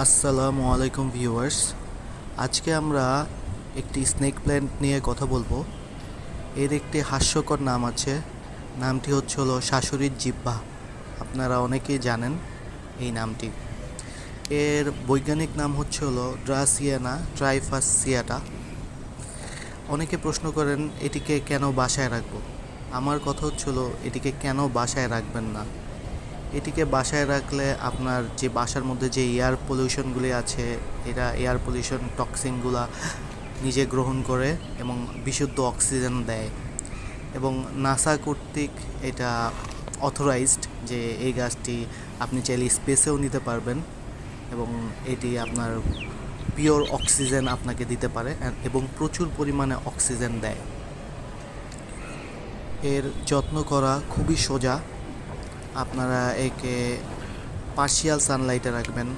আসসালামু আলাইকুম ভিউয়ার্স। আজকে আমরা একটি স্নেক প্ল্যান্ট নিয়ে কথা বলব। এর একটি হাস্যকর নাম আছে, নামটি হচ্ছে হলো শাশুড়ির জিব্বা আপনারা অনেকেই জানেন এই নামটি। এর বৈজ্ঞানিক নাম হচ্ছে হলো ড্রাসিয়ানা ট্রাইফাসিয়াটা। অনেকে প্রশ্ন করেন, এটিকে কেন বাসায় রাখব? আমার কথা হচ্ছে হলো, এটিকে কেন বাসায় রাখবেন না? এটিকে বাসায় রাখলে আপনার যে বাসার মধ্যে যে এয়ার পলিউশনগুলি আছে, এরা এয়ার পলিউশন টক্সিনগুলা নিজে গ্রহণ করে এবং বিশুদ্ধ অক্সিজেন দেয়। এবং নাসা কর্তৃক এটা অথরাইজড যে এই গাছটি আপনি চাইলে স্পেসেও নিতে পারবেন এবং এটি আপনার পিওর অক্সিজেন আপনাকে দিতে পারে এবং প্রচুর পরিমাণে অক্সিজেন দেয়। এর যত্ন করা খুবই সোজা। আপনারা একে পার্শিয়াল সানলাইটে রাখবেন।